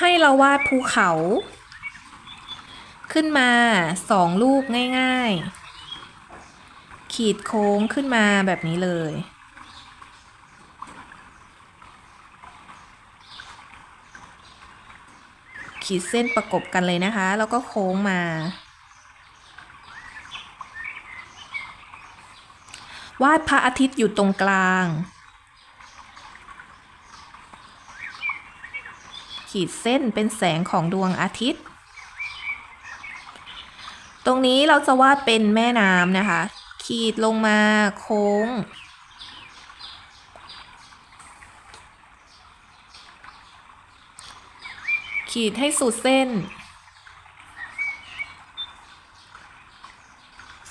ให้เราวาดภูเขา ขึ้นมาสองลูกง่าย ๆ ขีดโค้งขึ้นมาแบบนี้เลย ขีดเส้นประกบกันเลยนะคะ แล้วก็โค้งมา วาดพระอาทิตย์อยู่ตรงกลาง ขีดเส้นเป็นแสงของดวงอาทิตย์ ตรงนี้เราจะวาดเป็นแม่น้ำนะคะ ขีดลงมาโค้ง ขีดให้สุดเส้น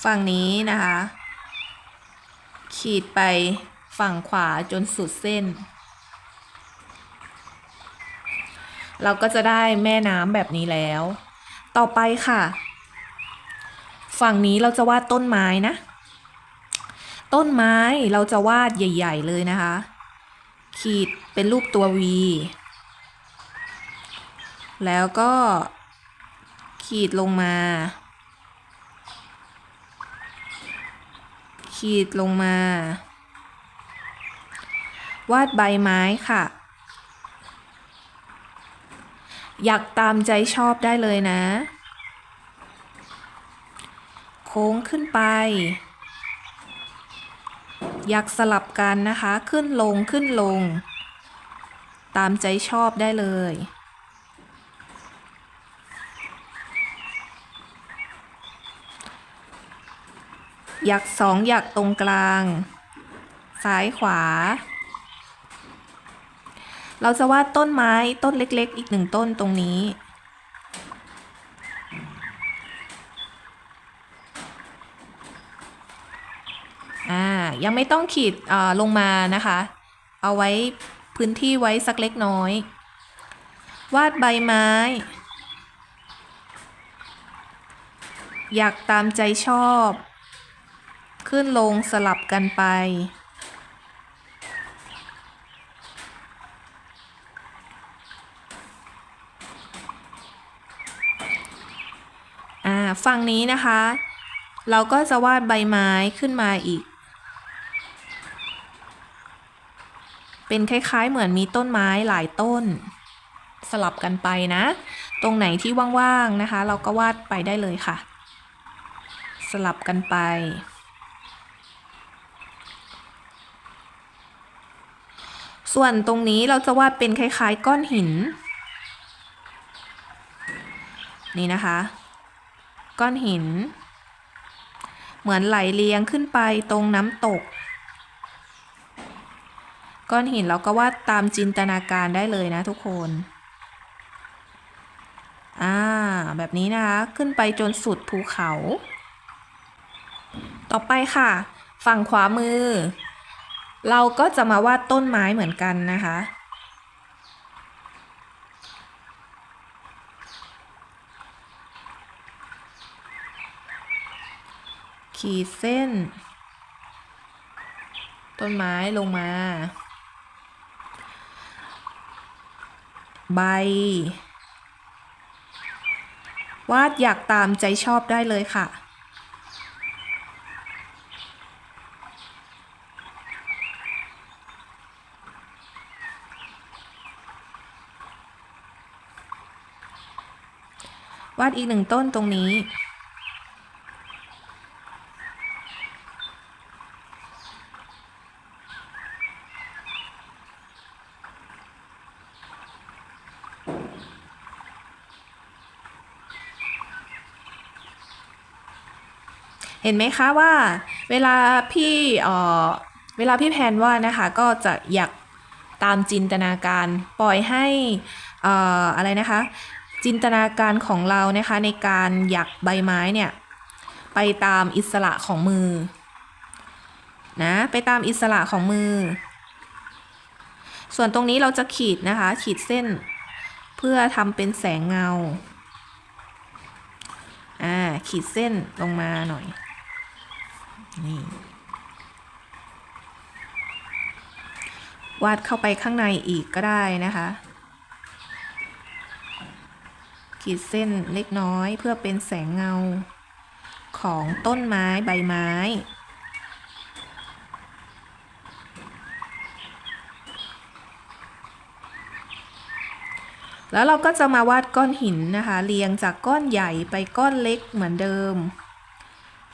ฝั่งนี้นะคะ ขีดไปฝั่งขวาจนสุดเส้น เราก็จะได้แม่น้ำแบบนี้แล้ว ต่อไปค่ะ ฝั่งนี้เราจะวาดต้นไม้นะ ต้นไม้เราจะวาดใหญ่ ๆ เลยนะคะ ขีดเป็นรูปตัว V แล้วก็ขีดลงมา ขีดลงมา วาดใบไม้ค่ะ อยากตามใจชอบได้เลยนะ โค้งขึ้นไป อยากสลับกันนะคะ ขึ้นลงขึ้นลง ตามใจชอบได้เลยอยากสองอยากตรงกลาง ซ้ายขวา เราจะวาดต้นไม้ต้นเล็กๆ อีกหนึ่งต้นตรงนี้ อ่า ยังไม่ต้องขีดอ่าลงมานะคะ เอาไว้พื้นที่ไว้สักเล็กน้อย วาดใบไม้ อยากตามใจชอบ ขึ้นลงสลับกันไป ฝั่งนี้นะคะ เราก็จะวาดใบไม้ขึ้นมาอีก เป็นคล้ายๆ เหมือนมีต้นไม้หลายต้น สลับกันไปนะ ตรงไหนที่ว่างๆนะคะ เราก็วาดไปได้เลยค่ะ สลับกันไปส่วนตรงนี้เราจะวาดเป็นคล้ายๆ ก้อนหิน นี่นะคะ ก้อนหิน เหมือนไหลเลียงขึ้นไปตรงน้ำตก ก้อนหินเราก็วาดตามจินตนาการได้เลยนะทุกคนอ่าแบบนี้นะคะขึ้นไปจนสุดภูเขา ต่อไปค่ะ ฝั่งขวามือ เราก็จะมาวาดต้นไม้เหมือนกันนะคะ ขีดเส้น ต้นไม้ลงมา ใบ วาดอยากตามใจชอบได้เลยค่ะวาดอีกหนึ่งต้นตรงนี้ เห็นไหมคะว่าเวลาพี่เออเวลาพี่แพนว่าดนะคะ ก็จะอยากตามจินตนาการปล่อยให้อ่ออะไรนะคะ จินตนาการของเรานะคะในการหยักใบไม้เนี่ยไปตามอิสระของมือนะไปตามอิสระของมือ ส่วนตรงนี้เราจะขีดนะคะ ขีดเส้นเพื่อทำเป็นแสงเงาอ่าขีดเส้นลงมาหน่อย นี่วาดเข้าไปข้างในอีกก็ได้นะคะ ขีดเส้นเล็กน้อยเพื่อเป็นแสงเงาของต้นไม้ใบไม้ แล้วเราก็จะมาวาดก้อนหินนะคะ เรียงจากก้อนใหญ่ไปก้อนเล็กเหมือนเดิม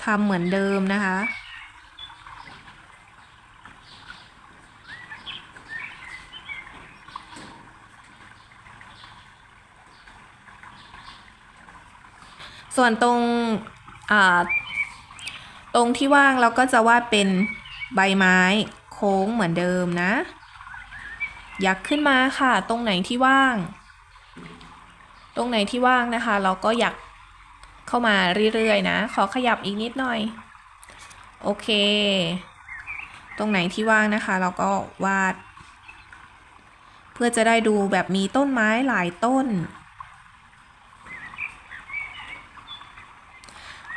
ทำเหมือนเดิมนะคะ ส่วนตรงตรงที่ว่างเราก็จะวาดเป็นใบไม้โค้งเหมือนเดิมนะอยากขึ้นมาค่ะ ตรงไหนที่ว่าง ตรงไหนที่ว่างนะคะ เราก็อยาก เข้ามาเรื่อยๆนะ ขอขยับอีกนิดหน่อย โอเค ตรงไหนที่ว่างนะคะ เราก็วาด เพื่อจะได้ดูแบบมีต้นไม้หลายต้น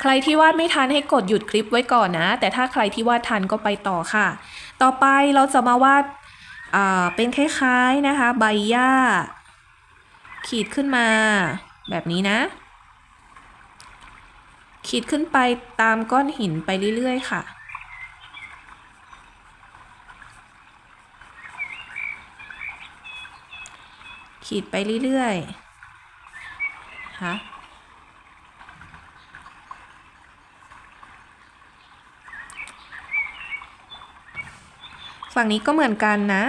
ใครที่วาดไม่ทันให้กดหยุดคลิปไว้ก่อนนะ แต่ถ้าใครที่วาดทันก็ไปต่อค่ะ ต่อไปเราจะมาวาดเป็นคล้ายๆนะคะ ใบหญ้า ขีดขึ้นมาแบบนี้นะ ขีดขึ้นไปตามก้อนหินไปเรื่อยๆ ค่ะ ขีดไปเรื่อยๆฮะฝั่งนี้ก็เหมือนกันนะ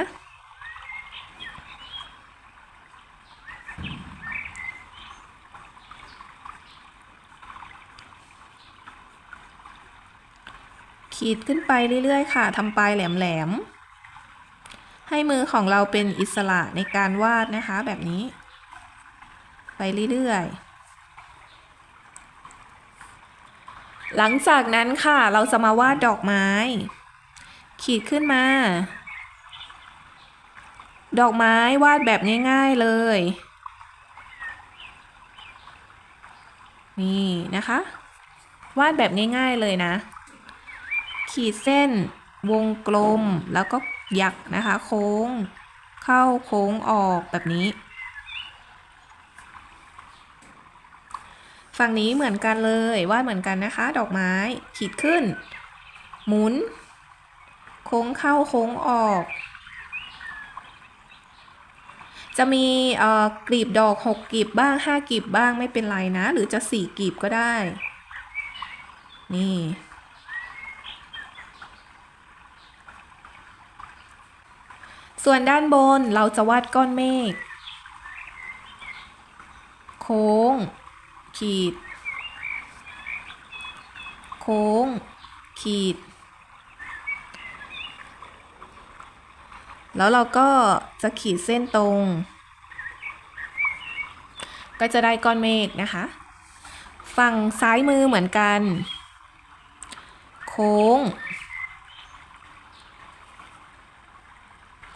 ขีดขึ้นไปเรื่อยๆ ค่ะทำปลายแหลมๆ ให้มือของเราเป็นอิสระในการวาดนะคะแบบนี้ ไปเรื่อยๆหลังจากนั้นค่ะเราจะมาวาดดอกไม้ ขีดขึ้นมา ดอกไม้วาดแบบง่ายๆเลย นี่นะคะ วาดแบบง่ายๆเลยนะ ขีดเส้น วงกลม แล้วก็หยักนะคะ โค้ง เข้าโค้งออกแบบนี้ ฝั่งนี้เหมือนกันเลยวาดเหมือนกันนะคะ ดอกไม้ ขีดขึ้น หมุน โค้งเข้าโค้งออกจะมีกลีบดอกหกกลีบบ้างห้ากลีบบ้างไม่เป็นไรนะ หรือจะสี่กลีบก็ได้ นี่ ส่วนด้านบนเราจะวาดก้อนเมฆ โค้ง ขีด โค้ง ขีด แล้วเราก็จะขีดเส้นตรง ก็จะได้ก้อนเมฆนะคะ ฝั่งซ้ายมือเหมือนกัน โค้ง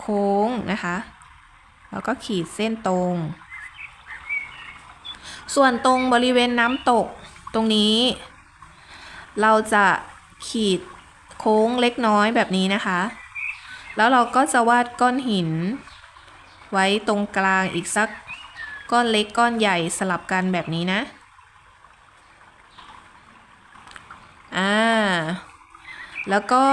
โค้งนะคะ แล้วก็ขีดเส้นตรง ส่วนตรงบริเวณน้ำตกตรงนี้ เราจะขีดโค้งเล็กน้อยแบบนี้นะคะ แล้วเราก็จะวาดก้อนหิน ไว้ตรงกลางอีกสักก้อนเล็กก้อนใหญ่สลับกันแบบนี้นะ อ่า แล้วก็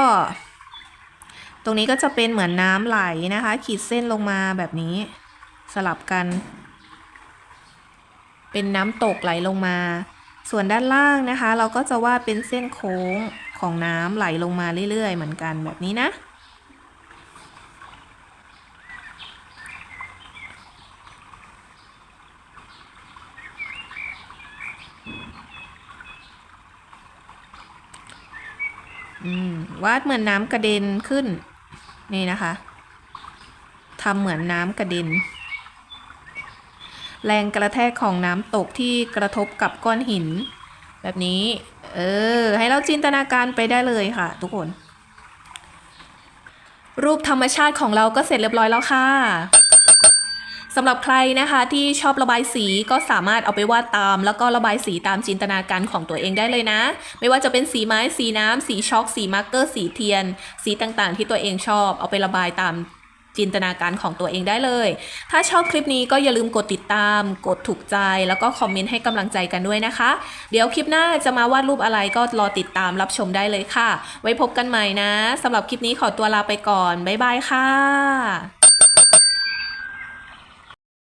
ตรงนี้ก็จะเป็นเหมือนน้ำไหลนะคะ ขีดเส้นลงมาแบบนี้ สลับกัน เป็นน้ำตกไหลลงมา ส่วนด้านล่างนะคะ เราก็จะวาดเป็นเส้นโค้งของน้ำไหลลงมาเรื่อยๆ เหมือนกันแบบนี้นะ วาดเหมือนน้ำกระเด็นขึ้น นี่นะคะทำเหมือนน้ำกระเด็น แรงกระแทกของน้ำตกที่กระทบกับก้อนหิน แบบนี้ เออ ให้เราจินตนาการไปได้เลยค่ะ ทุกคน รูปธรรมชาติของเราก็เสร็จเรียบร้อยแล้วค่ะำหรับใครนะคะที่ชอบระบายสีก็สามารถเอาไปวาดตาม แล้วก็ระบายสีตามจินตนาการของตัวเองได้เลยนะ ไม่ว่าจะเป็นสีไม้สีน้ำสีช็อกสีมาร์กเกอร์สีเทียน สีต่างๆ ที่ตัวเองชอบเอาไประบายตามจินตนาการของตัวเองได้เลย ถ้าชอบคลิปนี้ก็อย่าลืมกดติดตาม กดถูกใจ แล้วก็คอมเมนต์ให้กำลังใจกันด้วยนะคะ เดี๋ยวคลิปหน้าจะมาวาดรูปอะไรก็รอติดตามรับชมได้เลยค่ะ ไว้พบกันใหม่นะสำหรับคลิปนี้ขอตัวลาไปก่อน บ๊ายบายค่ะ